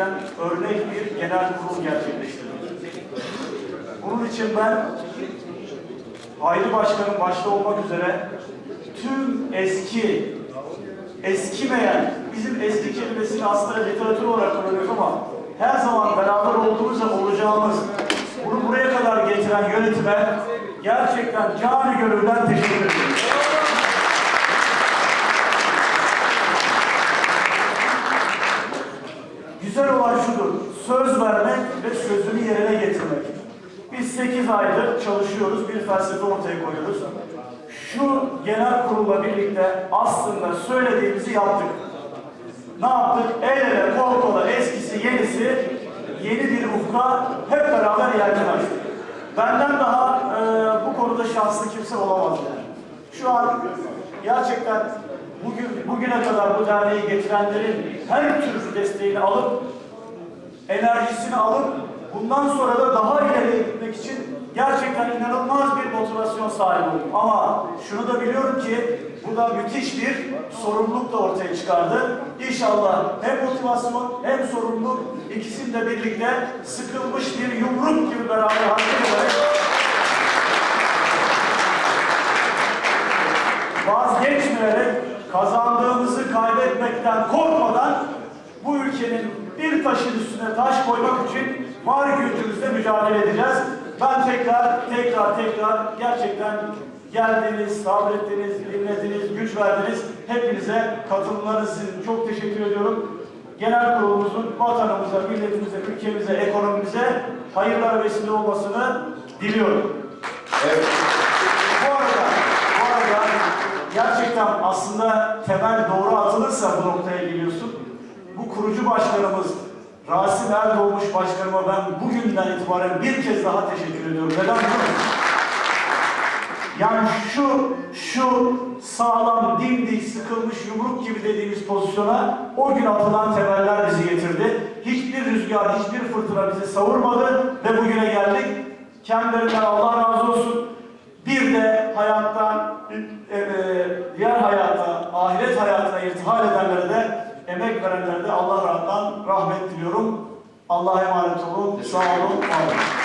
gerçekten örnek bir genel kurul gerçekleştirdik. Bunun için ben Hayri Başkan'ın başta olmak üzere tüm eski, eskimeyen, bizim eski kelimesini aslında literatür olarak kullanıyoruz ama her zaman beraber olduğumuz zaman olacağımız, bunu buraya kadar getiren yönetime gerçekten cani gönülden teşekkür ediyorum. Güzel olan şudur, söz vermek ve sözünü yerine getirmek. Biz 8 aydır çalışıyoruz, bir felsefe ortaya koyuyoruz. Şu genel kurulla birlikte aslında söylediğimizi yaptık. Ne yaptık? El ele, kol kola, eskisi, yenisi, yeni bir ufka hep beraber yelken açtık. Benden daha e, bu konuda şanslı kimse olamaz yani. Şu an gerçekten bugün bugüne kadar bu derneği getirenlerin her türlü desteğini alıp enerjisini alıp bundan sonra da daha ileriye gitmek için gerçekten inanılmaz bir motivasyon sahibi oldum. Ama şunu da biliyorum ki bu da müthiş bir sorumluluk da ortaya çıkardı. İnşallah hem motivasyon hem sorumluluk ikisini de birlikte sıkılmış bir yumruk gibi beraber hareket ederek kazandığımızı kaybetmekten korkmadan bu ülkenin bir taşın üstüne taş koymak için var gücümüzle mücadele edeceğiz. Ben tekrar tekrar tekrar gerçekten geldiniz, sabrettiniz, dinlediniz, güç verdiniz. Hepinize katılımlarınız için çok teşekkür ediyorum. Genel kurulumuzun vatanımıza, milletimize, ülkemize, ekonomimize hayırlara vesile olmasını diliyorum. Evet. Bu arada, bu arada gerçekten aslında temel doğru atılırsa bu noktaya geliyorsun. Bu kurucu başkanımız Rasim Erdoğmuş başkanıma ben bugünden itibaren bir kez daha teşekkür ediyorum. Neden? Yani şu, şu sağlam, dimdik, sıkılmış yumruk gibi dediğimiz pozisyona o gün atılan temeller bizi getirdi. Hiçbir rüzgar, hiçbir fırtına bizi savurmadı ve bugüne geldik. Kendilerinden Allah razı olsun. Bir de hayattan, e, e, diğer hayata, ahiret hayatına irtihal edenlere de, emek verenlere de Allah rahmetten rahmet diliyorum. Allah'a emanet olun. Sağ olun. Var olun.